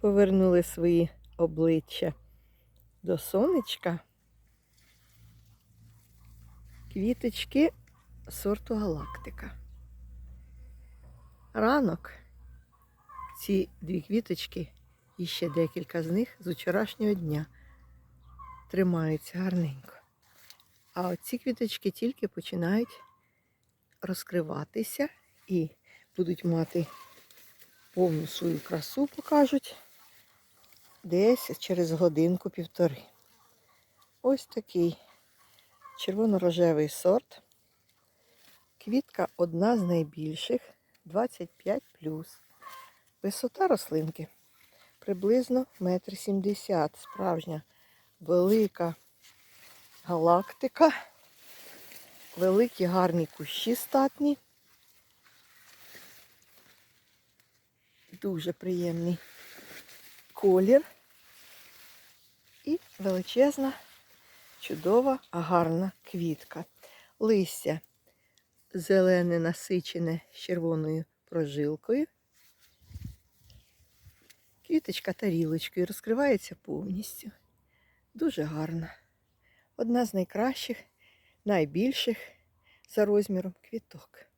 повернули свої обличчя до сонечка. Квіточки сорту галактика. Ранок ці дві квіточки і ще декілька з них з вчорашнього дня тримаються гарненько. А оці квіточки тільки починають розкриватися і будуть мати повну свою красу, покажуть десь через годинку-півтори. Ось такий червоно-рожевий сорт. Квітка одна з найбільших 25 Висота рослинки приблизно 1,70 м. Справжня велика галактика. Великі гарні кущі статні. Дуже приємний колір. І величезна, чудова, гарна квітка. Листя зелене насичене з червоною прожилкою. Квіточка тарілочкою розкривається повністю. Дуже гарна. Одна з найкращих, найбільших за розміром квіток.